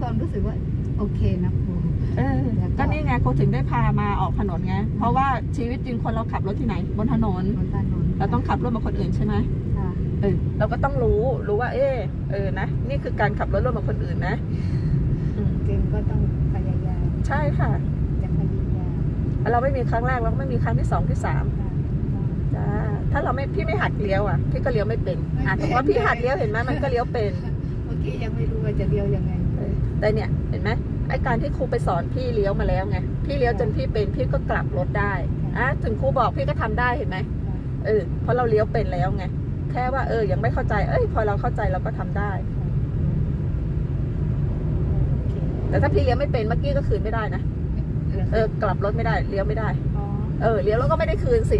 ความรู้สึกว่า โอเคนะครู เออแล้วก็ ก็นี่ไงครูถึงได้พามาออกถนนไง เพราะว่าชีวิตจริงคนเราขับรถที่ไหน บนถนน บนถนนเราต้องขับรถมาคนอื่นใช่ไหมค่ะเออเราก็ต้องรู้รู้ว่า เออเออนะนี่คือการขับรถร่วมกับคนอื่นนะอืมเก่งก็ต้องพยายามใช่ค่ะ จะพยายามเราไม่มีครั้งแรกเราก็ไม่มีครั้งที่สองที่สามค่ะจ้าถ้าเราไม่พี่ไม่หัดเลี้ยวอะพี่ก็เลี้ยวไม่เป็นอะแต่ว่าพี่หัดเลี้ยวเห็นไหมมันก็เลี้ยวเป็น เมื่อกี้ยังไม่รู้ว่าจะเลี้ยวยังไงเออ แต่เนี่ยเห็นไหมไอการที่ครูไปสอนพี่เลี้ยวมาแล้วไงพี่เลี้ยวจนพี่เป็นพี่ก็กลับรถได้อะถึงครูบอกพี่ก็ทำได้เห็นไหมเออเพราะเราเลี้ยวเป็นแล้วไงแค่ว่าเออยังไม่เข้าใจ เอ้ย พอเราเข้าใจเราก็ทำได้โอเคแต่ถ้าพี่เลี้ยวไม่เป็นเมื่อกี้ก็คืนไม่ได้นะเออกลับรถไม่ได้เลี้ยวไม่ได้อ๋อเออเลี้ยวแล้วก็ไม่ได้คืนสิ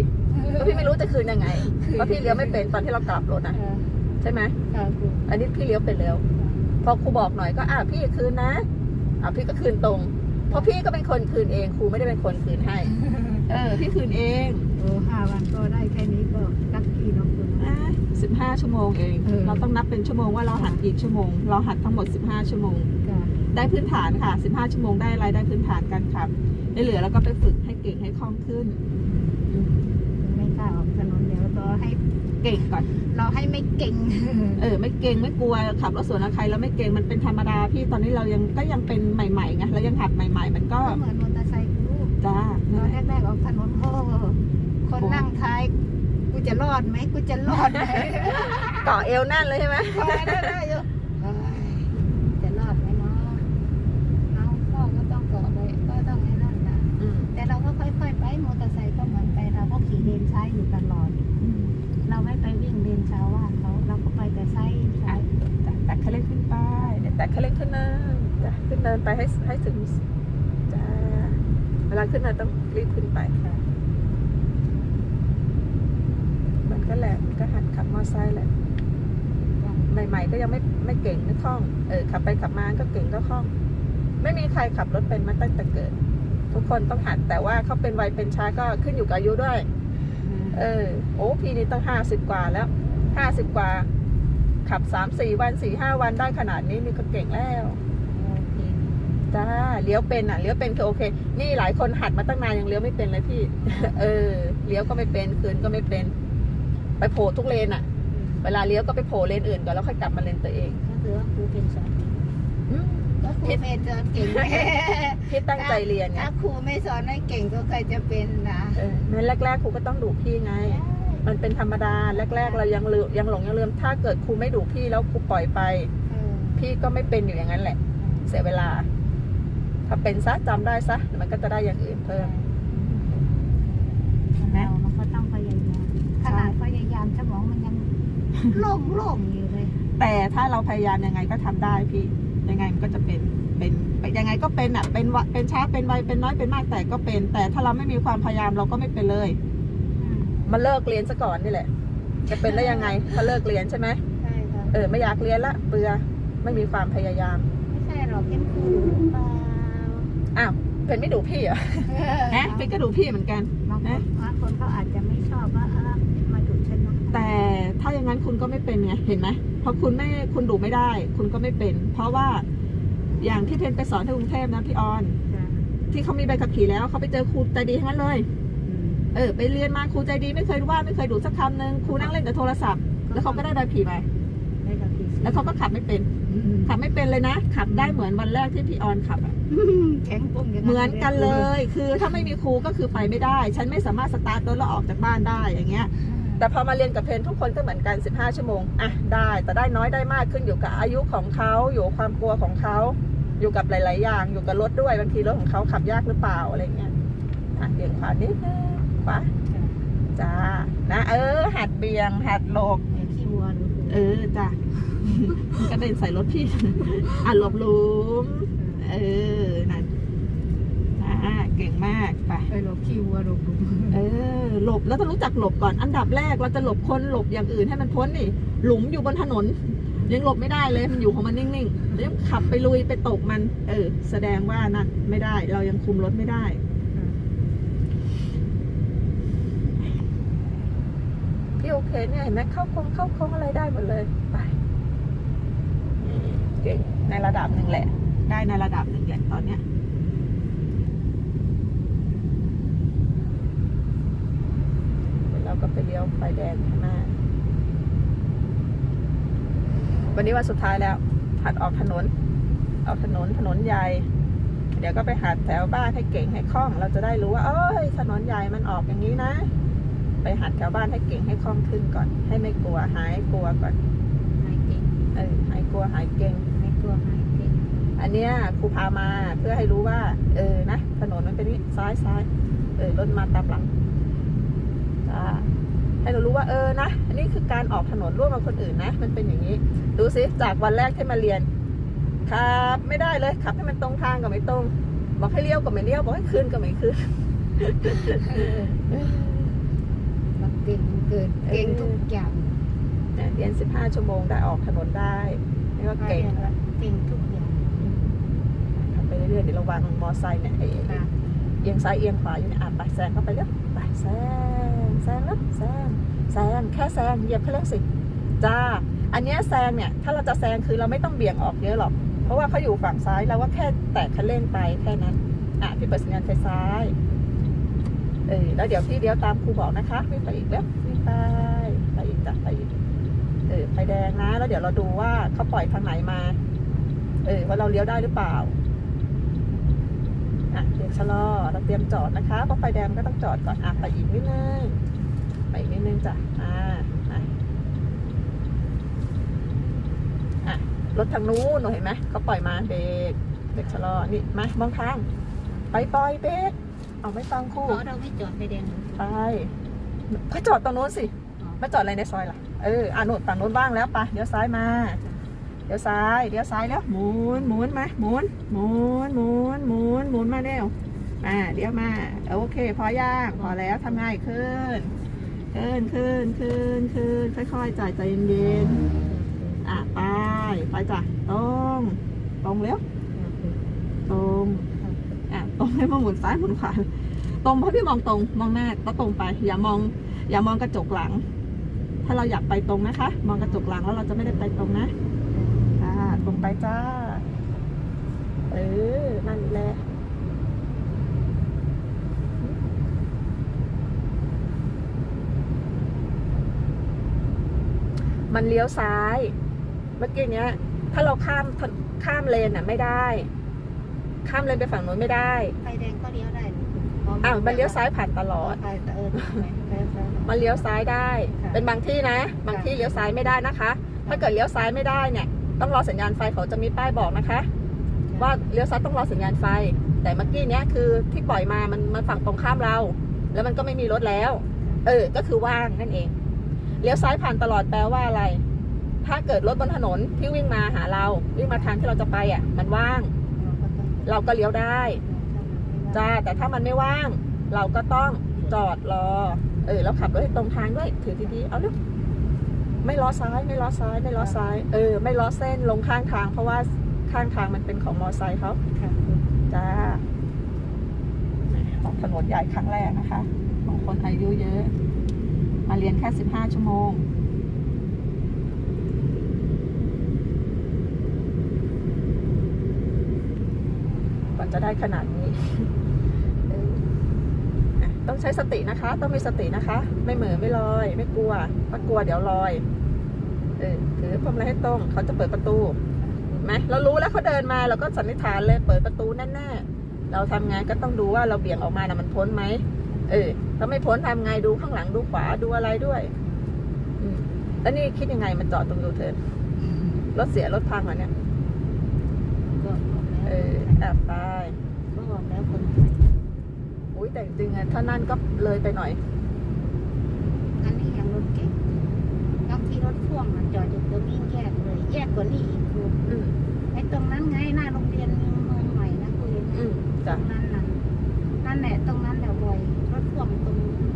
เพราะพี่ไม่รู้จะคืนยังไงเพราะพี่เลี้ยวไม่เป็นตอนที่เรากลับรถนะเออใช่ไหมค่ะครูอันนี้พี่เลี้ยวเป็นแล้ว พอครูบอกหน่อยก็อะพี่คืนนะอะพี่ก็คืนตรง เพราะพี่ก็เป็นคนคืนเองครูไม่ได้เป็นคนคืนให้ เออ พี่คืนเองโอ้ห้าวันก็ได้แค่นี้ก็ลักกี้เน้องคุณนะ สิบห้าชั่วโมงเอง เออ เราต้องนับเป็นชั่วโมงว่าเราหัดกี่ชั่วโมง เราหัดทั้งหมด15ชั่วโมงค่ะได้พื้นฐานค่ะ 15 ชั่วโมงได้อะไรได้พื้นฐานการขับได้เหลือแล้วก็ไปฝึกให้เก่งให้คล่องขึ้น ไม่กล้าออกถนนเดี๋ยวรอให้ เก่งก่อน เราให้ไม่เก่ง เออ ไม่เก่งไม่กลัวขับรถสวนกับใครแล้วไม่เก่งมันเป็นธรรมดาพี่ตอนนี้เรายังก็ยังเป็นใหม่ๆไงแล้วยังหัดใหม่ ๆ มันก็ก็เหมือนมอเตอร์ไซค์กูจ้าตอนแรกๆออกถนนโอ้คนนั่งท้าย กูจะรอดไหมกูจะรอดไหมเกาะเอวแน่นเลยใช่ไหมพอได้ได้ เราไม่ไปวิ่งเลนชาวว่านเขาเราก็ไปแต่ซ้ายซ้ายจ้ะแตะคันเร่งขึ้นไปเดี๋ยแตะคันเร่งขึ้นเนินจ้ะขึ้นเนินไปให้ให้ถึงจ้าเวลาขึ้นเนินต้องรีบขึ้นไปค่ะมันก็แหละมันก็หัดขับมอเตอร์ไซค์แหละใหม่ ๆ ก็ยังไม่ไม่เก่งไม่คล่องเออขับไปขับมาก็เก่งก็คล่อง ไม่มีใครขับรถเป็นมาตั้งแต่เกิด ทุกคนต้องหัดแต่ว่าเขาเป็นวัยเป็นช้าก็ขึ้นอยู่กับอายุด้วย เออ โอ้พี่นี่ตั้งห้าสิบกว่าแล้วห้าสิบกว่า ขับสามสี่วันสี่ห้าวันได้ขนาดนี้นี่ก็เก่งแล้วโอเคจ้าเลี้ยวเป็นอะเลี้ยวเป็นคือโอเค นี่หลายคนหัดมาตั้งนานยังเลี้ยวไม่เป็นเลยพี่ เออ เลี้ยวก็ไม่เป็นคืนก็ไม่เป็น ไปโผล่ทุกเลนอะ เวลาเลี้ยวก็ไปโผล่เลนอื่นก่อนแล้วค่อยกลับมาเลนตัวเองก็คือว่าครูเป็นสอนอืม ก็ครูไม่สอนเก่งพี่ตั้งใจเรียนไงถ้าครูไม่สอนให้เก่งก็ใครจะเป็นนะเออนั้นแรกๆครูก็ต้องดุพี่ไง มันเป็นธรรมดาแรก ๆ เรายังลืมยังหลงยังลืมถ้าเกิดครูไม่ดุพี่แล้วครูปล่อยไปเออพี่ก็ไม่เป็นอยู่อย่างนั้นแหละ เสียเวลา ถ้าเป็นซะจำได้ซะเดี๋ยวมันก็จะได้อย่างอื่นเพิ่มเรามันก็ต้องพยายามขนาดพยายามสมองมันยังโล่งโล่งๆอยู่เลย แต่ถ้าเราพยายามยังไงก็ทำได้พี่ ยังไงมันก็จะเป็นเป็นเป็นยังไงก็เป็นอะเป็นวะเป็นช้าเป็นไวเป็นน้อยเป็นมากแต่ก็เป็น แต่ถ้าเราไม่มีความพยายามเราก็ไม่เป็นเลยมันเลิกเรียนซะก่อนนี่แหละ จะเป็นได้ยังไงถ้าเลิกเรียนใช่ไหมใช่ค่ะเออไม่อยากเรียนละเบื่อไม่มีความพยายาม ไม่ใช่หรอกเป็นครูหรือเปล่าอ้าวเป็นไม่ดูพี่เหรอฮะเป็นก็ดูพี่เหมือนกันบางคนบางคนเขาอาจจะไม่ชอบว่าเออมาดูฉันนะแต่ถ้าอย่างนั้นคุณก็ไม่เป็นไงเห็นไหมเพ ราะคุณไม่คุณดูไม่ได้ คุณก็ไม่เป็น เพราะว่าอย่างที่เพนไปสอนที่กรุงเทพนะพี่ออนจ้ะที่เขามีใบขับขี่แล้วเขาไปเจอครูใจดีทั้งนั้นเลยอืมเออ ไปเรียนมาครูใจดีไม่เคยว่าไม่เคยดูสักคำหนึ่งครูนั่งเล่นแต่โทรศัพท์ แล้วเขาก็ได้ใบขับขี่ไปได้กับพี่แล้วเขาก็ขับไม่เป็นอืมขับไม่เป็นเลยนะ ขับได้เหมือนวันแรกที่พี่ออนขับอะแข็งปุ้งย่างเหมือนกันเลย คือถ้าไม่มีครูก็คือไปไม่ได้ ฉันไม่สามารถสตาร์ทรถแล้วออกจากบ้านได้อย่างเงี้ย แต่พอมาเรียนกับเพนทุกคนก็เหมือนกัน 15 ชั่วโมงอะได้ แต่ได้น้อยได้มากขึ้นอยู่กับอายุของเขาอยู่กับความกลัวของเขาอยู่กับหลาย ๆ อย่าง อยู่กับรถด้วยบางทีรถของเขาขับยากหรือเปล่าอะไรเงี้ยอะเบี่ยงขวานิดนึงขวาจ้านะเออ หัดเบี่ยง หัดหลบเดี๋ยวขี้วัวหรือเออจ้ะกระเด็นใส่รถพี่อะหลบหลุมเออนั่นอ่าเก่ง มากไปไปหลบขี้วัวหลบหลุมเออหลบแล้วต้องรู้จักหลบก่อนอันดับแรกเราจะหลบคนหลบอย่างอื่นให้มันพ้นนี่ หลุมอยู่บนถนน ยังหลบไม่ได้เลยมันอยู่ของมันนิ่งๆแล้วขับไปลุยไปตกมัน เออ แสดงว่านั่นไม่ได้ เรายังคุมรถไม่ได้พี่โอเคเนี่ยเห็นไหมเข้าโค้งเข้าโค้งอะไรได้หมดเลยไปเก่งในระดับหนึ่งแหละ ได้ในระดับหนึ่งแหละตอนเนี้ยเดี๋ยวเราก็ไปเลี้ยวไฟแดงข้างหน้าวันนี้วันสุดท้ายแล้ว หัดออกถนน ออกถนนถนนใหญ่ เดี๋ยวก็ไปหัดแถวบ้านให้เก่งให้คล่อง เราจะได้รู้ว่า เอ้ย ถนนใหญ่มันออกอย่างนี้นะ ไปหัดแถวบ้านให้เก่งให้คล่องขึ้นก่อน ให้ไม่กลัวหายกลัวก่อน หายเก่งเออหายกลัวหายเก่ง หายตัวหายเก่งอันเนี้ยครูพามาเพื่อให้รู้ว่า เออนะถนนมันเป็นนี้ซ้ายซ้ายเออรถมาตามหลังจ้า ให้เรารู้ว่าเออนะอันนี้คือการออกถนนร่วมกับคนอื่นนะ มันเป็นอย่างนี้ ดูสิจากวันแรกที่มาเรียนขับไม่ได้เลยขับให้มันตรงทางก็ไม่ตรง บอกให้เลี้ยวก็ไม่เลี้ยวบอกให้ขึ้นก็ไม่ขึ้นเออเราเก่งเกินเก่งทุกอย่างเนี่ยเรียน15ชั่วโมงได้ออกถนนได้นี่ก็เก่งแล้วเก่งทุกอย่างขับไปเรื่อยๆเดี๋ยวระวังมอไซค์เนี่ยไอ้ค่ะเอียงซ้ายเอียงขวาอยู่เนี่ยอะไปแซงเข้าไปแล้วไปแซง แซงแล้วแซงแซงแค่แซงเหยียบแค่เร่งสิจ้า อันนี้แซงเนี่ยถ้าเราจะแซงคือเราไม่ต้องเบี่ยงออกเยอะหรอก เพราะว่าเขาอยู่ฝั่งซ้ายเราก็แค่แตะคันเร่งไปแค่นั้นอะพี่เปิดสัญญาณไฟซ้ายเออแล้วเดี๋ยวพี่เลี้ยวตามครูบอกนะคะวิ่งไปอีกแล้ววิ่งไปไปอีกจ้ะไปอีกเออไฟแดงนะ แล้วเดี๋ยวเราดูว่าเขาปล่อยทางไหนมา เออว่าเราเลี้ยวได้หรือเปล่า อะเดี๋ยวชะลอเราเตรียมจอดนะคะเพราะไฟแดงก็ต้องจอดก่อนอะไปอีกนิดนึงไปอีกนิดนึงจ้ะอ่าอะอะรถทางนู้นหนูเห็นไหมเขาปล่อยมาเบรกเบรกชะลอนี่มามองทางไปปล่อยเบรกเอาไม่ฟังครู่เพราะเราไม่จอดไฟแดงไปก็จอดตรงนู้นสิมาจอดอะไรในซอยล่ะเอออะหนูฝั่งนู้นว่างแล้วไปเดี๋ยวซ้ายมา เดี๋ยวซ้ายเดี๋ยวซ้ายแล้วหมุนหมุนมาหมุนหมุนหมุนหมุนหมุนมาเร็วอ่าเดี๋ยวมาโอเค พอยางพอแล้วทำง่ายขึ้นขึ้นขึ้นขึ้นขึ้นค่อยๆจ่ายใจเย็นๆอะไปไปจ้ะตรงตรงเร็วตรงอะตรงให้มาหมุนซ้ายหมุนขวาตรงเพราะพี่มองตรงมองหน้าก็ตรงไป อย่ามอง อย่ามองกระจกหลัง ถ้าเราอยากไปตรงนะคะ มองกระจกหลังแล้วเราจะไม่ได้ไปตรงนะ ค่ะตรงไปจ้า เออ นั่นแหละมันเลี้ยวซ้าย เมื่อกี้เนี้ย ถ้าเราข้ามข้ามเลนอะไม่ได้ ข้ามเลนไปฝั่งนู้นไม่ได้ ไฟแดงก็เลี้ยวได้อ้าวมันเลี้ยวซ้ายผ่านตลอดไปเออไปไปมันเลี้ยวซ้ายได้ค่ะเป็นบางที่นะ บางที่เลี้ยวซ้ายไม่ได้นะคะ ถ้าเกิดเลี้ยวซ้ายไม่ได้เนี่ย ต้องรอสัญญาณไฟเขาจะมีป้ายบอกนะคะ ว่าเลี้ยวซ้ายต้องรอสัญญาณไฟ แต่เมื่อกี้เนี้ยคือที่ปล่อยมามันมันฝั่งตรงข้ามเรา แล้วมันก็ไม่มีรถแล้ว เออ ก็คือว่างนั่นเองเลี้ยวซ้ายผ่านตลอดแปลว่าอะไร ถ้าเกิดรถบนถนนที่วิ่งมาหาเรา วิ่งมาทางที่เราจะไปอะ มันว่าง เราก็เลี้ยวได้จ้าแต่ถ้ามันไม่ว่าง เราก็ต้องจอดรอ เออ แล้วขับรถให้ตรงทางด้วย ถือดีๆ เอาเร็ว ไม่ล้อซ้ายไม่ล้อซ้ายไม่ล้อซ้าย เออ ไม่ล้อเส้นลงข้างทาง เพราะว่าข้างทางมันเป็นของมอไซค์เขาจ้าออกถนนใหญ่ครั้งแรกนะคะ ของคนอายุเยอะ มาเรียนแค่สิบห้าชั่วโมงกว่าจะได้ขนาดนี้เอออะต้องใช้สตินะคะ ต้องมีสตินะคะ ไม่เหม่อไม่ลอย ไม่กลัวถ้ากลัวเดี๋ยวลอย เออถือพวงมาลัยให้ตรงเขาจะเปิดประตูเห็นไหมเรารู้แล้วเขาเดินมาเราก็สันนิษฐานเลยเปิดประตูแน่ๆเราทำไงก็ต้องดูว่าเราเบี่ยงออกมานะมันพ้นไหมเออถ้าไม่พ้นทำไงดูข้างหลังดูขวาดูอะไรด้วยอืมแล้วนี่คิดยังไงมันจอดตรงยูเทิร์นรถเสียรถพังเหรอเนี่ยก็บอกเอแล้วอแอบไปก็บอกแล้วคนอุ้ยแต่จริงๆอะถ้านั่นก็เลยไปหน่อย อันนี้ยังรถเก๋งบางทีรถพ่ วงมันจอดอยู่ตรงนี้แยกเลยแยกกว่านี้อีกคืออืมไอ้ตรงนั้นไงหน้าโรงเรียนเมืองใหม่นะคุยอืมตรจ้ะงนั้นน่ะนั่นแหละตรงนั้นแหละบ่อยรถพ่วงตรงนั้น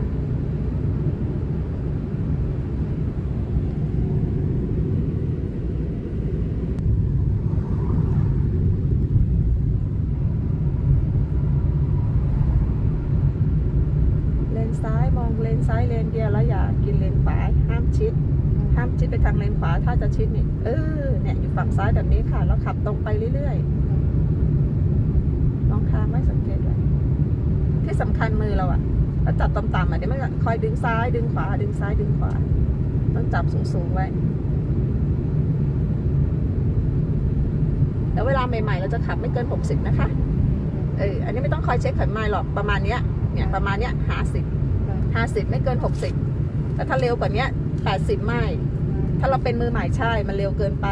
ขวาถ้าจะชิดนี่เออเนี่ยอยู่ฝั่งซ้ายแบบนี้ค่ะ แล้วขับตรงไปเรื่อยๆมองทางไม่สังเกตเลยที่สำคัญมือเราอะเราจับต่ำๆอะเดี๋ยวมันคอยดึงซ้าย ดึงขวา ดึงซ้ายดึงขวา ต้องจับสูงๆไว้ แล้วเวลาใหม่ๆ เราจะขับไม่เกินหกสิบนะคะ เออ อันนี้ไม่ต้องคอยเช็คขันไมล์หรอกประมาณเนี้ย เนี่ยประมาณเนี้ยห้าสิบห้าสิบไม่เกินหกสิบแต่ถ้าเร็วกว่านี้แปดสิบไม่ ถ้าเราเป็นมือใหม่ใช่ มันเร็วเกินไป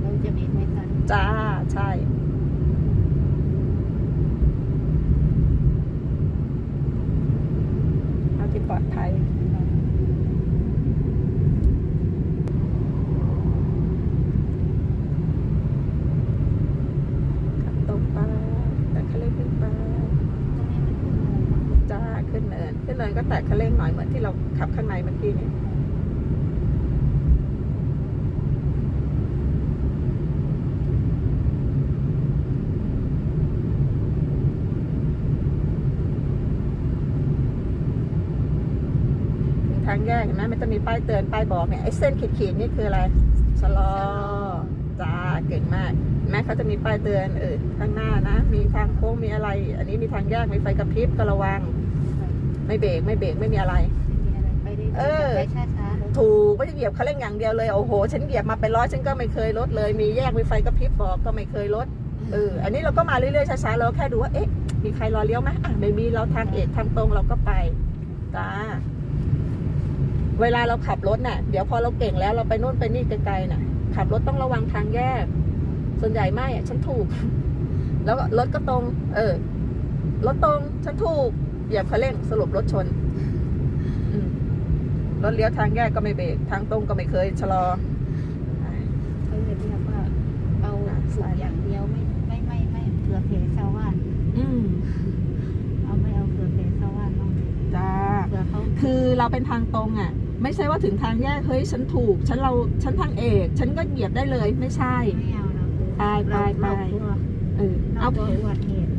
เราจะเบรกไม่ทันจ้า ใช่ เอาที่ปลอดภัย ขับตรงไปแต่คันเร่งขึ้นไปตรงนี้มันขึ้นลงจ้า ขึ้นเนิน ขึ้นเนินก็แตะคันเร่งหน่อยเหมือนที่เราขับข้างในเมื่อกี้เนี่ย ถึงทาง แยกเห็นไหมมันจะมีป้ายเตือนป้ายบอกเนี่ยไอ้เส้นขีดๆนี่คืออะไรชะลอจ้าเก่งมากเห็นไหมเขาจะมีป้ายเตือนเออข้างหน้านะ มีทางโค้งมีอะไร อันนี้มีทางแยกมีไฟกระพริบก็ระวัง ไม่เบรกไม่เบรกไม่มีอะไรไม่มีอะไรไปได้เออไปช้าๆเลยถูกไม่ได้เหยียบคันเร่งอย่างเดียวเลยโอ้โหฉันเหยียบมาเป็นร้อยฉันก็ไม่เคยลดเลย มีแยกมีไฟกระพริบบอกก็ไม่เคยลดเอออันนี้เราก็มาเรื่อยๆช้าๆเราแค่ดูว่าเอ๊ะมีใครรอเลี้ยวไหมอะไม่มีเราทางเอกทางตรงเราก็ไปจ้า เวลาเราขับรถน่ะ เดี๋ยวพอเราเก่งแล้วเราไปนู่นไปนี่ไกลๆน่ะ ขับรถต้องระวังทางแยก ส่วนใหญ่ไม่อะฉันถูก แล้วก็รถก็ตรง เออ รถตรง ฉันถูก เหยียบคันเร่งสรุปรถชนอืมรถเลี้ยวทางแยกก็ไม่เบรกทางตรงก็ไม่เคยชะลอเขาเลยเรียกว่าเอาสูบอย่างเดียวไม่ไม่ไม่ไม่เผื่อเผลชาวบ้านอืมเอาไม่เอาเผื่อเผลชาวบ้านเนาะจ้าเผื่อเขาคือเราเป็นทางตรงอะ ไม่ใช่ว่าถึงทางแยกเฮ้ยฉันถูก ฉันเราฉันทางเอก ฉันก็เหยียบได้เลยไม่ใช่ไม่เอาเราคือไปไปไปเรากลัวเออเราเอากลัวอุบัติเหตุ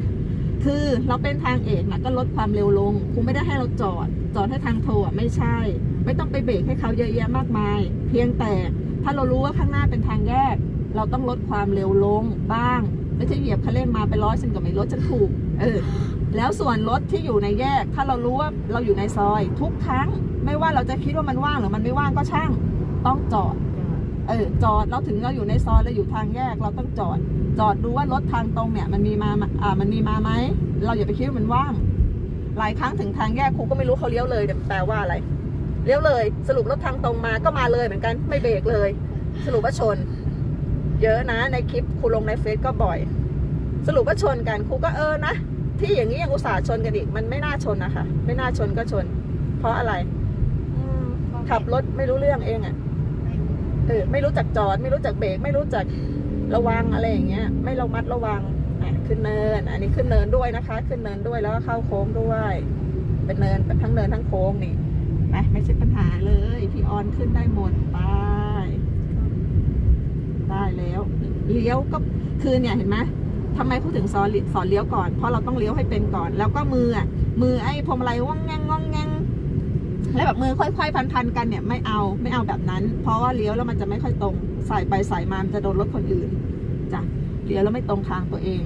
คือเราเป็นทางเอกนะก็ลดความเร็วลงคงไม่ได้ให้เราจอด จอดให้ทางโทรอะไม่ใช่ ไม่ต้องไปเบรกให้เขาเยอะแยะมากมาย เพียงแต่ถ้าเรารู้ว่าข้างหน้าเป็นทางแยก เราต้องลดความเร็วลงบ้าง ไม่ใช่เหยียบคันเร่งมาไปร้อยฉันก็ไม่ลดฉันถูก เออ แล้วส่วนรถที่อยู่ในแยก ถ้าเรารู้ว่าเราอยู่ในซอย ทุกครั้ง ไม่ว่าเราจะคิดว่ามันว่างหรือมันไม่ว่างก็ช่าง ต้องจอด เออ จอดเราถึงเราอยู่ในซอยเราอยู่ทางแยก เราต้องจอด จอดดูว่ารถทางตรงเนี่ย มันมีมาอ่ามันมีมาไหมเราอย่าไปคิดว่ามันว่าง หลายครั้งถึงทางแยกครูก็ไม่รู้เขาเลี้ยวเลยแต่แปลว่าอะไรเลี้ยวเลย สรุปรถทางตรงมาก็มาเลยเหมือนกันไม่เบรกเลย สรุปว่าชน เยอะนะในคลิปครูลงในเฟซก็บ่อย สรุปว่าชนกันครูก็เออนะที่อย่างนี้ยังอุตส่าห์ชนกันอีก มันไม่น่าชนนะคะ ไม่น่าชนก็ชน เพราะอะไรอืม ขับรถไม่รู้เรื่องเองอะ่ะเออไม่รู้จักจอด ไม่รู้จักเบรกไม่รู้จักระวังอะไรอย่างเงี้ย ไม่ระมัดระวังอะขึ้นเนิน อันนี้ขึ้นเนินด้วยนะคะ ขึ้นเนินด้วยแล้วก็เข้าโค้งด้วย เป็นเนินทั้งเนินทั้งโค้งนี่นะไม่ใช่ปัญหาเลยพี่ออนขึ้นได้หมดไปได้แล้ว เลี้ยวก็คือเนี่ยเห็นไหมทำไมพูดถึงสอนสอนเลี้ยวก่อน เพราะเราต้องเลี้ยวให้เป็นก่อน แล้วก็มืออะมือไอ้พวงมาลัยว่องแงงว่องแงง แล้วแบบมือค่อยๆพันๆกันเนี่ยไม่เอาไม่เอาแบบนั้น เพราะว่าเลี้ยวแล้วมันจะไม่ค่อยตรงใส่ไปใส่มามันจะโดนรถคนอื่นจ้ะเลี้ยวแล้วไม่ตรงทางตัวเอง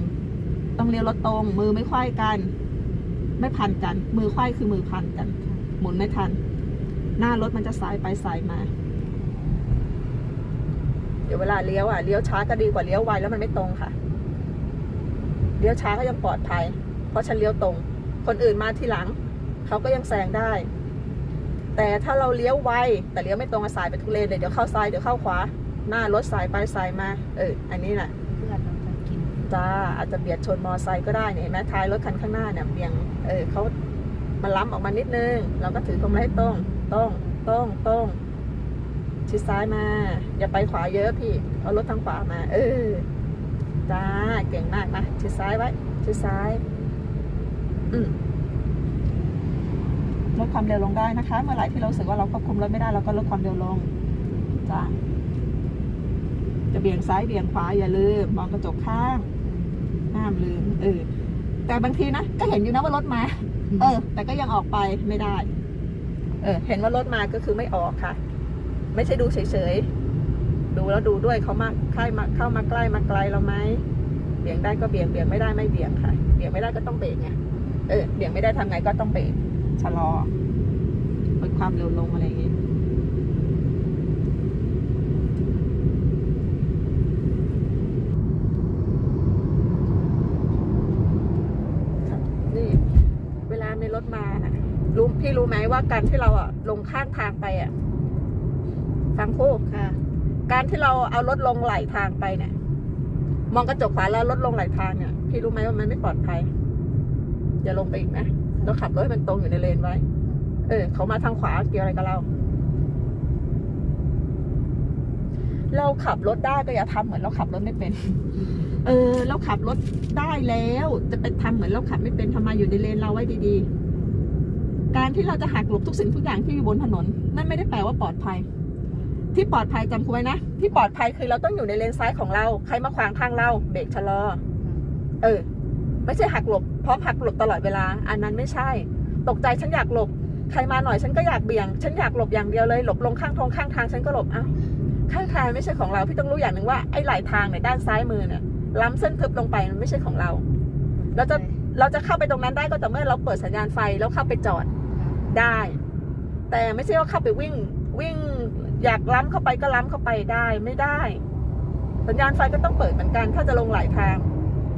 ต้องเลี้ยวรถตรง มือไม่ค่อยกัน ไม่พันกัน มือค่อยคือมือพันกัน หมุนไม่ทัน หน้ารถมันจะสายไปสายมา เดี๋ยวเวลาเลี้ยวอะเลี้ยวช้าก็ดีกว่าเลี้ยวไวแล้วมันไม่ตรงค่ะเลี้ยวช้าก็ยังปลอดภัย เพราะฉันเลี้ยวตรง คนอื่นมาทีหลัง เขาก็ยังแซงได้ แต่ถ้าเราเลี้ยวไวแต่เลี้ยวไม่ตรงอะสายไปทุกเลนเลยเดี๋ยวเข้าซ้ายเดี๋ยวเข้าขวา หน้ารถสายไปสายมา เออ อันนี้แหละเพื่อนเราจะกินจ้าอาจจะเบียดชนมอไซค์ก็ได้เนี่ยเห็นไหมท้ายรถคันข้างหน้าเนี่ยเบี่ยงเออเขามาล้ำออกมานิดนึง เราก็ถือพวงมาลัยให้ตรงตรงตรงตรงชิดซ้ายมา อย่าไปขวาเยอะพี่ เอารถทางขวามา เออจ้าเก่งมากนะชิดซ้ายไว้ชิดซ้าย อืม ลดความเร็วลงได้นะคะ เมื่อไหร่ที่เรารู้สึกว่าเราควบคุมรถไม่ได้เราก็ลดความเร็วลงจ้าจะเบี่ยงซ้ายเบี่ยงขวาอย่าลืมมองกระจกข้างห้ามลืมเออแต่บางทีนะก็เห็นอยู่นะว่ารถมา เออ แต่ก็ยังออกไปไม่ได้ เออ เห็นว่ารถมาก็คือไม่ออกค่ะ ไม่ใช่ดูเฉยๆดูแล้วดูด้วยเขามาใกล้มาเข้ามาใกล้มาไกลเราไหมเบี่ยงได้ก็เบี่ยงเบี่ยงไม่ได้ไม่เบี่ยงค่ะ เบี่ยงไม่ได้ก็ต้องเบรกไงเออเบี่ยงไม่ได้ทำไงก็ต้องเบรก ชะลอลดความเร็วลงอะไรอย่างงี้ครับนี่เวลามีรถมาน่ะรู้พี่รู้ไหมว่าการที่เราอะลงข้างทางไปอะฟังคู่ค่ะ การที่เราเอารถลงไหลทางไปเนี่ย มองกระจกขวาแล้วรถลงไหลทางเนี่ย พี่รู้ไหมว่ามันไม่ปลอดภัยอย่าลงไปอีกนะ เราขับรถให้มันตรงอยู่ในเลนไว้ เออ เขามาทางขวาเกี่ยวอะไรกับเรา เราขับรถได้ก็อย่าทำเหมือนเราขับรถไม่เป็น เออ เราขับรถได้แล้ว จะไปทำเหมือนเราขับไม่เป็นทำไมอยู่ในเลนเราไว้ดีๆ การที่เราจะหักหลบทุกสิ่งทุกอย่างที่อยู่บนถนน นั่นไม่ได้แปลว่าปลอดภัย ที่ปลอดภัยจำคุไว้นะ ที่ปลอดภัยคือเราต้องอยู่ในเลนซ้ายของเรา ใครมาขวางทางเรา เบรกชะลอ เออ ไม่ใช่หักหลบพร้อมหักหลบตลอดเวลา อันนั้นไม่ใช่ ตกใจฉันอยากหลบ ใครมาหน่อยฉันก็อยากเบี่ยง ฉันอยากหลบอย่างเดียวเลยหลบลงข้างทงข้างทางฉันก็หลบอ้าวข้างทางไม่ใช่ของเราพี่ต้องรู้อย่างหนึ่งว่าไอ้ไหลทางเนี่ยด้านซ้ายมือเนี่ยล้ำเส้นทึบลงไปมันไม่ใช่ของเราเราจะเราจะเข้าไปตรงนั้นได้ก็ต่อเมื่อเราเปิดสัญญาณไฟแล้วเข้าไปจอดได้ แต่ไม่ใช่ว่าเข้าไปวิ่งวิ่งอยากล้ำเข้าไปก็ล้ำเข้าไปได้ไม่ได้ สัญญาณไฟก็ต้องเปิดเหมือนกัน ถ้าจะลงหลายทาง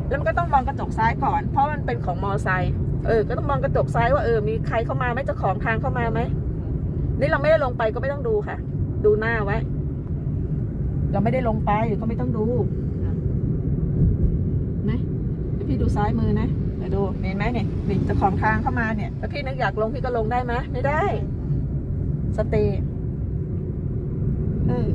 แล้วมันก็ต้องมองกระจกซ้ายก่อน เพราะมันเป็นของมอไซค์เออ ก็ต้องมองกระจกซ้ายว่าเออมีใครเข้ามาไหมเจ้าของทางเข้ามาไหมนี่เราไม่ได้ลงไปก็ไม่ต้องดูค่ะ ดูหน้าไว้ เราไม่ได้ลงไปก็ไม่ต้องดูนะเดี๋ยวพี่ดูซ้ายมือนะเดี๋ยวดูเห็นไหมเนี่ยนี่เจ้าของทางเข้ามาเนี่ยแล้วพี่นึกอยากลงพี่ก็ลงได้ไหมไม่ได้ สเตย์เออ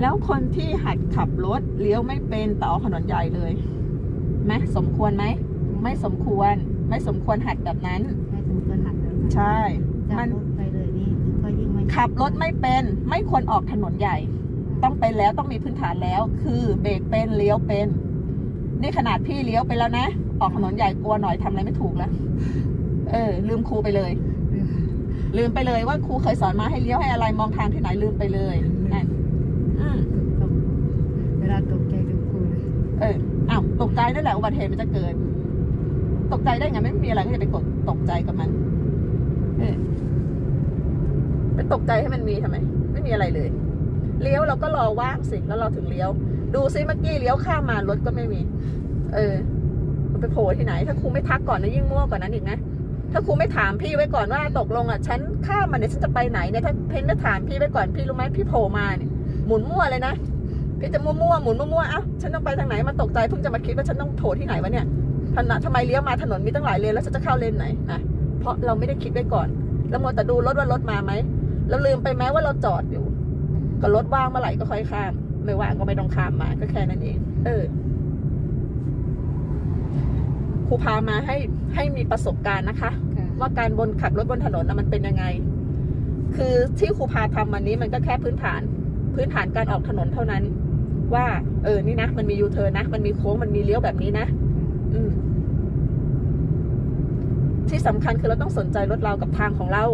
แล้วคนที่หัดขับรถเลี้ยวไม่เป็นต่อถนนใหญ่เลยไหมสมควรไหม ไม่สมควร ไม่สมควรหัดแบบนั้น ไม่ถึงควรหักเลยใช่จากมันรถไปเลยนี่ก็ยิ่งไม่ขับรถไม่เป็น ไม่ควรออกถนนใหญ่ ต้องเป็นแล้วต้องมีพื้นฐานแล้ว คือเบรกเป็นเลี้ยวเป็น นี่ขนาดพี่เลี้ยวไปแล้วนะ ออกถนนใหญ่กลัวหน่อยทำอะไรไม่ถูกแล้วเออ ลืมครูไปเลย ลืมไปเลยว่าครูเคยสอนมาให้เลี้ยวให้อะไรมองทางที่ไหนลืมไปเลยนั่นอืม เวลาตกใจดูครู เอออ้าวตกใจนั่นแหละอุบัติเหตุมันจะเกิด ตกใจได้ไงไม่มีอะไรก็จะไปกดตกใจกับมัน เออไปตกใจให้มันมีทำไม ไม่มีอะไรเลย เลี้ยวเราก็รอว่างสิแล้วเราถึงเลี้ยว ดูซิเมื่อกี้เลี้ยวข้ามมารถก็ไม่มี เออ มันไปโผล่ที่ไหน ถ้าครูไม่ทักก่อนนะยิ่งมั่วกว่านั้นอีกนะถ้าครูไม่ถามพี่ไว้ก่อนว่าตกลงอะฉันข้ามมาเนี่ยฉันจะไปไหนเนี่ยถ้าเพนไม่ถามพี่ไว้ก่อนพี่รู้ไหมพี่โผล่มาเนี่ยหมุนมั่วเลยนะ พี่จะมั่วๆหมุนมั่วๆเอ้าฉันต้องไปทางไหนมาตกใจเพิ่งจะมาคิดว่าฉันต้องโผล่ที่ไหนวะเนี่ยถนนทำไมเลี้ยวมาถนนมีตั้งหลายเลนแล้วฉันจะเข้าเลนไหนนะเพราะเราไม่ได้คิดไว้ก่อน แล้วมัวแต่ดูรถว่ารถมาไหมแล้วลืมไปไหมว่าเราจอดอยู่ ก็รถว่างเมื่อไหร่ก็ค่อยข้าม ไม่ว่างก็ไม่ต้องข้ามมาก็แค่นั้นเอง เออครูพามาให้ให้มีประสบการณ์นะคะค่ะว่าการบนขับรถบนถนนนะมันเป็นยังไง คือที่ครูพาทำวันนี้มันก็แค่พื้นฐาน พื้นฐานการออกถนนเท่านั้น ว่า เออ นี่นะ มันมียูเทิร์นนะ มันมีโค้ง มันมีเลี้ยวแบบนี้นะ อืม ที่สำคัญคือเราต้องสนใจรถเรากับทางของเรา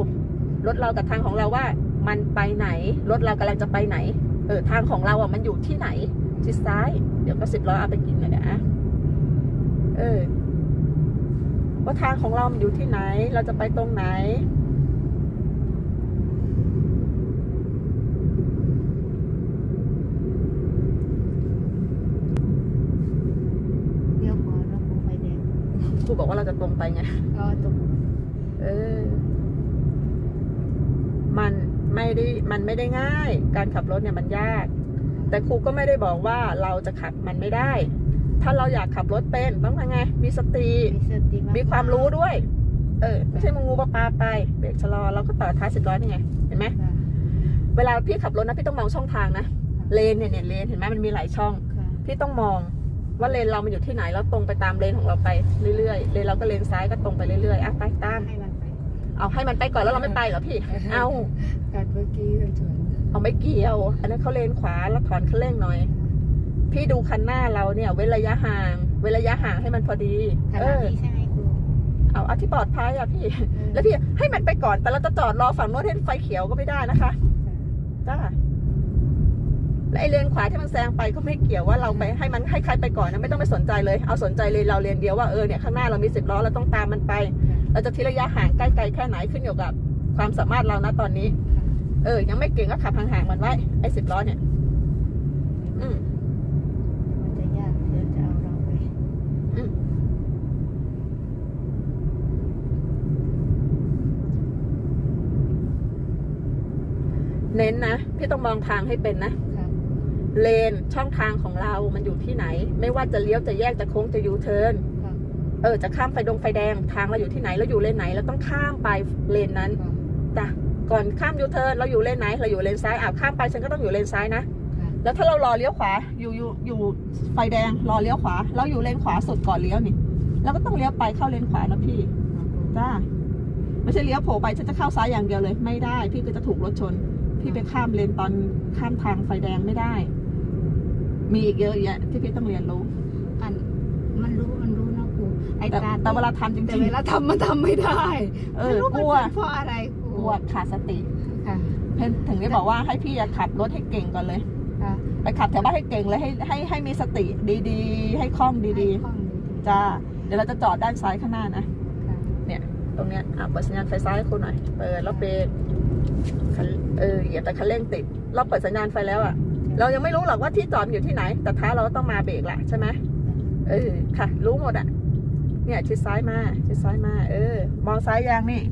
รถเรากับทางของเราว่า มันไปไหน รถเรากำลังจะไปไหน เออ ทางของเราอะ มันอยู่ที่ไหนชิดซ้าย เดี๋ยวก็สิบล้อเอาไปกินเลยนะ เออ ว่าทางของเรามันอยู่ที่ไหน เราจะไปตรงไหน เลี้ยวขวาแล้วครูไฟแดง ครู บอกว่าเราจะตรงไปไง ก็ตกเออ มันไม่ได้มันไม่ได้ง่าย การขับรถเนี่ยมันยาก แต่ครูก็ไม่ได้บอกว่าเราจะขับมันไม่ได้ ถ้าเราอยากขับรถเป็นต้องทำไง มีสติ มีสติมีความรู้ด้วย เออ ไม่ใช่มึงงูปลาปลาไปเบรกชะลอเราก็ต่อท้ายสิบร้อยนี่ไง เห็นไหม ค่ะเวลาพี่ขับรถนะพี่ต้องมองช่องทางนะ เลนเนี่ยเนี่ยเลนเห็นไหมมันมีหลายช่อง ค่ะพี่ต้องมอง ว่าเลนเรามันอยู่ที่ไหนแล้วตรงไปตามเลนของเราไปเรื่อยๆเลนเราก็เลนซ้ายก็ตรงไปเรื่อยๆอะไปตามให้มันไปเอาให้มันไปก่อนแล้วเราไม่ไปเหรอพี่เอาการเมื่อกี้เลยชวนเอาไม่เกี่ยว อันนั้นเขาเลนขวาแล้วถอนคันเร่งหน่อย พี่ดูคันหน้าเราเนี่ย เว้นระยะห่าง เว้นระยะห่างให้มันพอดีขเอนาดอนี้ใช่ไหมครูเอาเอาที่ปลอดภัยอะพี่ แล้วพี่ให้มันไปก่อนแต่เราจะจอดรอฝั่งโน้นให้ไฟเขียวก็ไม่ได้นะคะจ้า และไอเลนขวาที่มันแซงไปก็ไม่เกี่ยวว่าเราไปให้มันให้ใครไปก่อนนะไม่ต้องไปสนใจเลย เอาสนใจเลยเราเลนเดียวว่าเออเนี่ยข้างหน้าเรามีสิบล้อเราต้องตามมันไป เราจะทิ้งระยะห่างใกล้ไกลแค่ไหนขึ้นอยู่กับความสามารถเรานะตอนนี้ เออ ยังไม่เก่งก็ขับห่างๆมันไว้ไอ้สิบล้อเนี่ย อืมมันจะยากเดี๋ยวจะเอาเราไปอืมเน้นนะ พี่ต้องมองทางให้เป็นนะครับ เลนช่องทางของเรา มันอยู่ที่ไหน ไม่ว่าจะเลี้ยวจะแยกจะโค้งจะยูเทิร์นครับเออจะข้ามไฟดงไฟแดงทางเราอยู่ที่ไหนเราอยู่เลนไหนเราต้องข้ามไปเลนนั้นครับจ้ะก่อนข้ามยูเทิร์นเราอยู่เลนไหนเราอยู่เลนซ้ายอะข้ามไปฉันก็ต้องอยู่เลนซ้ายนะครับแล้วถ้าเรารอเลี้ยวขวาอยู่อยู่อยู่ไฟแดงรอเลี้ยวขวา เราอยู่เลนขวาสุดก่อนเลี้ยวนี่เราก็ต้องเลี้ยวไปเข้าเลนขวานะพี่จ้าไม่ใช่เลี้ยวโผล่ไปฉันจะเข้าซ้ายอย่างเดียวเลย ไม่ได้ พี่ก็จะถูกรถชน พี่ไปข้ามเลนตอนข้ามทางไฟแดงไม่ได้ มีอีกเยอะแยะที่พี่ต้องเรียนรู้ อันมันรู้มันรู้นะครูไอแต่การแต่เวลาทำจริแต่งเวลาทำมันทำไม่ได้ๆเออไม่รู้กมันลัว เป็นเพราะอะไรครูกลัวขาดสติ ค่ะเพนถึงได้บอกว่าให้พี่อะขับรถให้เก่งก่อนเลย ค่ะไปขับแถวบ้านให้เก่งเลยให้ให้ให้มีสติดีๆ ให้คล่องดีให้คล่องดีๆจ้าเดี๋ยวเราจะจอดด้านซ้ายข้างหน้านะๆค่ะ ตรงเนี้ยอะเปิดสัญญาณไฟซ้ายให้คุณหน่อย เปิดแล้วเบรกคันเออเหยียบแต่คันเร่งติด เราเปิดสัญญาณไฟแล้วอะ เรายังไม่รู้หรอกว่าที่จอดมันอยู่ที่ไหน แต่ท้ายเราก็ต้องมาเบรกแหละใช่ไหมเออค่ะ รู้หมดอะเนี่ยชิดซ้ายมาชิดซ้ายมา เออ มองซ้ายยังนี่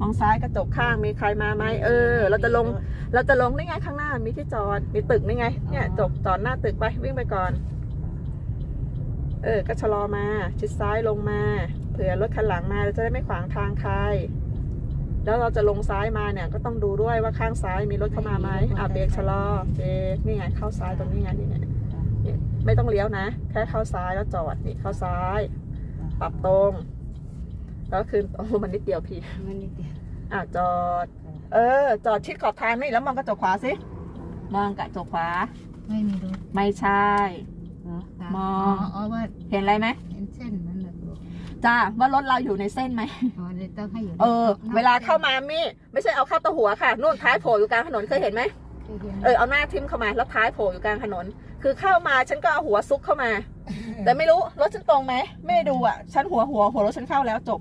มองซ้ายกระจกข้างมีใครมาไหมเออ เราจะลง เราจะลงได้ไงข้างหน้ามีที่จอดมีตึกนี่ไง เนี่ยจบจอดหน้าตึกไปวิ่งไปก่อน เออก็ชะลอมา ชิดซ้ายลงมาเผื่อรถคันหลังมาเราจะได้ไม่ขวางทางใคร แล้วเราจะลงซ้ายมาเนี่ยก็ต้องดูด้วยว่าข้างซ้ายมีรถเข้ามาไหมอะเบรกชะลอเบรกนี่ไงเข้าซ้ายตรงนี้ไงนี่เนี่ยเนี่ยไม่ต้องเลี้ยวนะ แค่เข้าซ้ายแล้วจอดนี่เข้าซ้าย ปรับตรง แล้วคือโอ้มันนิดเดียวพี่มันนิดเดียวอะจอด เออ จอดชิดขอบทางนี่แล้วมองกระจกขวาสิมองกระจกขวา ไม่มีรถไม่ใช่เหรอคะมองอ๋อว่าเห็นอะไรไหมเห็นเส้นนั่นแหละครูจ้าว่ารถเราอยู่ในเส้นไหมอ๋อเลย ต้องให้อยู่ในเออนอกเวลาเข้ามามี่ไม่ใช่เอาเข้าตัวหัวค่ะนู่นท้ายโผล่อยู่กลางถนนเคยเห็นไหมเคยเห็นเออเอาหน้าทิ่มเข้ามาแล้วท้ายโผล่อยู่กลางถนน คือเข้ามาฉันก็เอาหัวซุกเข้ามา แต่ไม่รู้รถฉันตรงไหมไม่ดูอะฉันหัวหัวหัวรถฉันเข้าแล้วจบ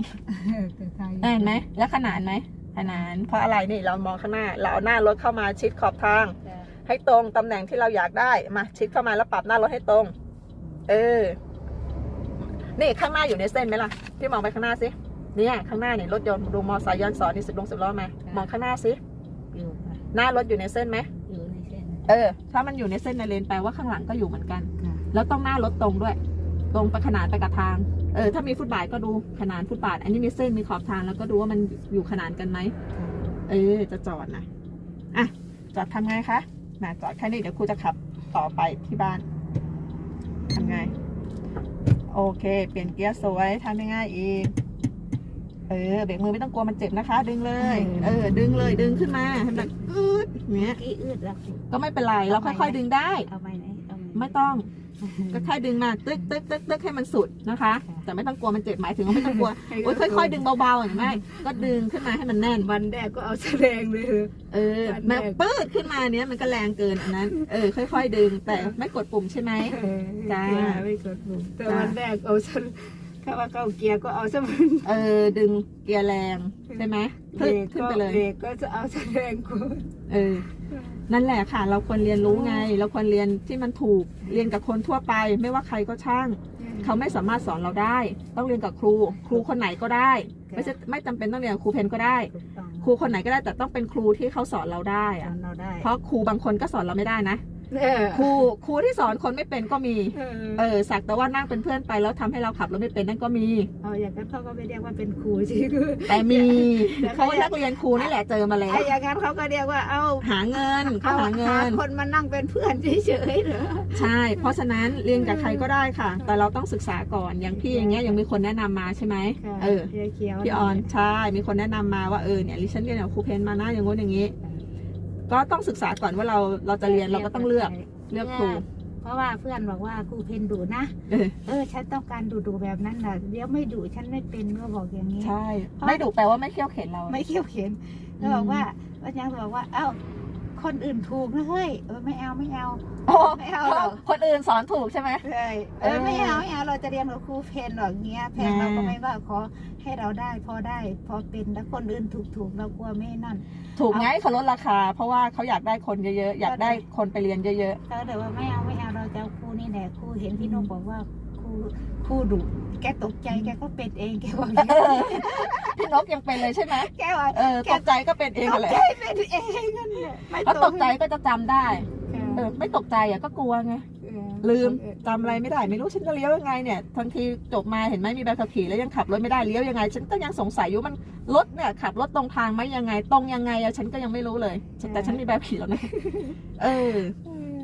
แต่ไทยเห็นไหมแล้วขนานไหมขนานเพราะอะไรนี่เรามองข้างหน้า เราเอาหน้ารถเข้ามาชิดขอบทางจ้ะให้ตรงตำแหน่งที่เราอยากได้มาชิดเข้ามาแล้วปรับหน้ารถให้ตรง เออ นี่ข้างหน้าอยู่ในเส้นไหมล่ะพี่มองไปข้างหน้าสิ เนี่ยข้างหน้านี่รถยนต์ดูมอสายย้อนสอนนี่สิบลงสิบล้อมามองข้างหน้าสิอยู่ค่ะหน้ารถอยู่ในเส้นไหมอยู่ในเส้นเออ ถ้ามันอยู่ในเส้นในเลนแปลว่าข้างหลังก็อยู่เหมือนกัน ค่ะแล้วต้องหน้ารถตรงด้วย ตรงไปขนานไปกับทาง เออ ถ้ามีฟุตบาทก็ดูขนานฟุตบาท อันนี้มีเส้นมีขอบทางแล้วก็ดูว่ามันอยู่ขนานกันไหม เออ จะจอดนะอะ จอดทำไงคะมาจอดแค่นี้เดี๋ยวครูจะขับต่อไปที่บ้านทำไง โอเค เปลี่ยนเกียร์สวยทำง่ายๆอีก เออเบรกมือไม่ต้องกลัวมันเจ็บนะคะ ดึงเลย เออ ดึงเลยดึงขึ้นมาให้มันอืดอย่างเงี้ยกี่อืดแล้วครูก็ไม่เป็นไรเราค่อยๆดึงได้ เอาไปไหนเอาไปไม่ต้องก็แค่ดึงมาตึ๊กตึ๊กตึ๊กตึ๊กให้มันสุดนะคะ แต่ไม่ต้องกลัวมันเจ็บหมายถึงว่าไม่ต้องกลัวโอ๊ยค่อยๆ ดึงเบาๆอย่างไม่ก็ดึงขึ้นมาให้มันแน่นวันแรกก็เอาแสดงเลยเออวันแรกมันปื้ดขึ้นมาเนี้ยมันก็แรงเกินอันนั้น เออ ค่อย ๆ ดึงแต่ไม่กดปุ่มใช่ไหมจ้าไม่กดปุ่มแต่จ้าวันแรกเอาฉัน ถ้าว่าเข้าเกียร์ก็เอาซะมันเออ ดึงเกียร์แรงใช่ไหมเบรขึ้นกขึ้นก็ไปเลย เบรกก็จะเอาแสดงกูเออ นั่นแหละค่ะ เราควรเรียนรู้ไง เราควรเรียนที่มันถูก เรียนกับคนทั่วไป ไม่ว่าใครก็ช่าง เขาไม่สามารถสอนเราได้ ต้องเรียนกับครู ครูคนไหนก็ได้ ไม่ใช่ไม่จำเป็นต้องเรียนกับครูเพนก็ได้ ถูกต้องครูคนไหนก็ได้แต่ต้องเป็นครูที่เขาสอนเราได้อะจำเราได้เพราะครูบางคนก็สอนเราไม่ได้นะเออ ครูครูที่สอนคนไม่เป็นก็มีเออเออสักแต่ว่านั่งเป็นเพื่อนไปแล้วทำให้เราขับรถไม่เป็นนั่นก็มีเอาอย่างนั้นเขาก็ไม่เรียกว่าเป็นครูจริงด้วยแต่มีแต่ก็เขานักเรียนครูนี่แหละเจอมาแล้วไอ้อย่างนั้นเขาก็เรียกว่าเอาหาเงินเขาเอาหาเงินคนมานั่งเป็นเพื่อนเฉยๆเหรอใช่ เพราะฉะนั้นเรียนกับใครก็ได้ค่ะ แต่เราต้องศึกษาก่อนอย่างพี่อย่างเงี้ยยังมีคนแนะนำมาใช่ไหมเออเขียวเขียวพี่ออนใช่มีคนแนะนำมาว่าเออเนี่ยลิฉันเรียนกับครูเพนมานะอย่างงู้นอย่างนี้ ก็ต้องศึกษาก่อนว่าเราเราจะเรียนเราก็ต้องเลือกเลือกครู เพราะว่าเพื่อนบอกว่าครูเพนดุนะ เออ เออ ฉันต้องการดุดุๆแบบนั้นน่ะเดี๋ยวไม่ดุฉันไม่เป็นก็บอกอย่างนี้ ใช่ ไม่ดุแปลว่าไม่เขี่ยวเข็นเรา ไม่เขี้ยวเข็นแล้วบอกว่าว่ายังบอกว่า เอ้า คนอื่นถูกนะเฮ้ยเออไม่เอาไม่เอาโอ้ไม่เอาหรอกคนอื่นสอนถูกใช่ไหมใช่เออไม่เอาไม่เอาเราจะเรียนกับครูเพนหรอกเงี้ยเพนอ่าเราก็ไม่ว่าขอให้เราได้พอได้ พอเป็นแล้วคนอื่นถูกถูกเรากลัวไม่นั่น ถูกไงเขาลดราคา เพราะว่าเขาอยากได้คนเยอะๆอยากได้คนไปเรียนเยอะเขาแต่ว่าไม่เอาไม่เอาเราจะเอาครูนี่แหละครูเห็นพี่นกบอกว่า ครูครูดุแกตกใจแกก็เป็นเองแกบอกอย่างนี้ๆพี่นกยังเป็นเลยใช่ไหมแกว่าเออตกใจก็เป็นเองตกแหละใจเป็นเองนั่นแหละไม่ถ้าตกใจก็จะจำได้เอเอออไม่ตกใจอะก็กลัวไงเออลืมจำอะไรไม่ได้ไม่รู้ฉันจะเลี้ยวยังไงเนี่ยทันทีจบมาเห็นไหมมีใบขับขี่แล้วยังขับรถไม่ได้เลี้ยวยังไง ฉันก็ยังสงสัยอยู่มันรถเนี่ยขับรถตรงทางไหมยังไง ตรงยังไงอะฉันก็ยังไม่รู้เลย แต่ฉันมีใบขับขี่แล้วนะเออ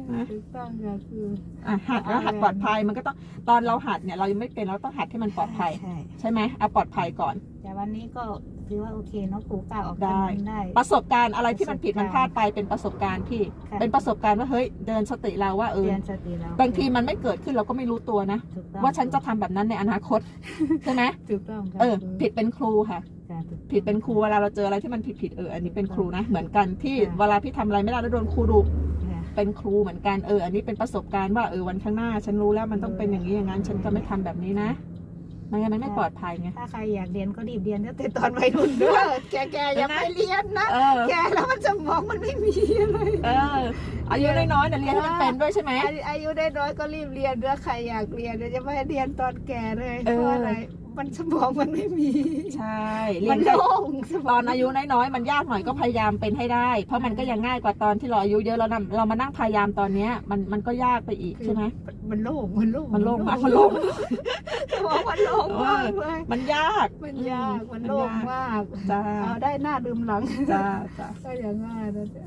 เออถูกต้องค่ะคือ อะหัดแล้วหัดปลอดภัยมันก็ต้องตอนเราหัดเนี่ยเรายังไม่เป็นเราต้องหัดให้มันปลอดภัย ใช่ใช่ไหมเอาปลอดภัยก่อน แต่วันนี้ก็ถือว่าโอเคเนาะครูกล้าออกได้ถนนได้ ประสบการณ์อะไรที่มันผิดมันพลาดไปเป็นประสบการณ์พี่ ค่ะ เป็นประสบการณ์ว่าเฮ้ยเดินสติเราว่าเออเตือนสติเราบางทีมันไม่เกิดขึ้นเราก็ไม่รู้ตัวนะ ถูกต้องว่าฉันจะทำแบบนั้นในอนาคต ใช่ไหมถูกต้องค่ะเออผิดเป็นครูค่ะ ค่ะถูกต้อง ผิดเป็นครูเวลาเราเจออะไรที่มันผิดผิดๆเอออันนี้เป็นครูนะเหมือนกันที่ค่ะ เวลาพี่ทำอะไรไม่ได้แล้วโดนครูดุค่ะ เป็นครูเหมือนกันเออ อันนี้เป็นประสบการณ์ว่าเออวันข้างหน้า ฉันรู้แล้วมันต้องเป็นอย่างนี้อย่างนั้น ฉันจะไม่ทำแบบนี้นะไม่งั้นมันไม่ปลอดภัยไงถ้าใครอยากเรียนก็รีบเรียนตั้งแต่ตอนวัยรุ่นด้วยแกแกอย่าไปเรียนนะเออแกแล้วมันสมองมันไม่มีอะไรเอออายุน้อยๆแต่เรียนให้มันเป็นด้วยใช่ไหมอายุอายุได้น้อยก็รีบเรียนด้วยใครอยากเรียนเดี๋ยวจะไม่ให้เรียนตอนแก่เลยเออเพราะอะไร มันสมองมันไม่มี ใช่เรีมัยนนแค่โล่งสมตอองนอายุน้อยๆมันยากหน่อยก็พยายามเป็นให้ได้ เพราะมันก็ยังง่ายกว่าตอนที่เราอายุเยอะแล้วนะเรามานั่งพยายามตอนเนี้ยมันมันก็ยากไปอีกใช่ไหมมันโล่งมันโล่งมันโล่งมากมันโล่ง สมองมันโล่งมากเลย มันยากมันยากมันโล่งมาก จ้าเอาได้หน้าดื่มหลังจ้าจ้า ก็อย่างง่ายนะจ๊ะ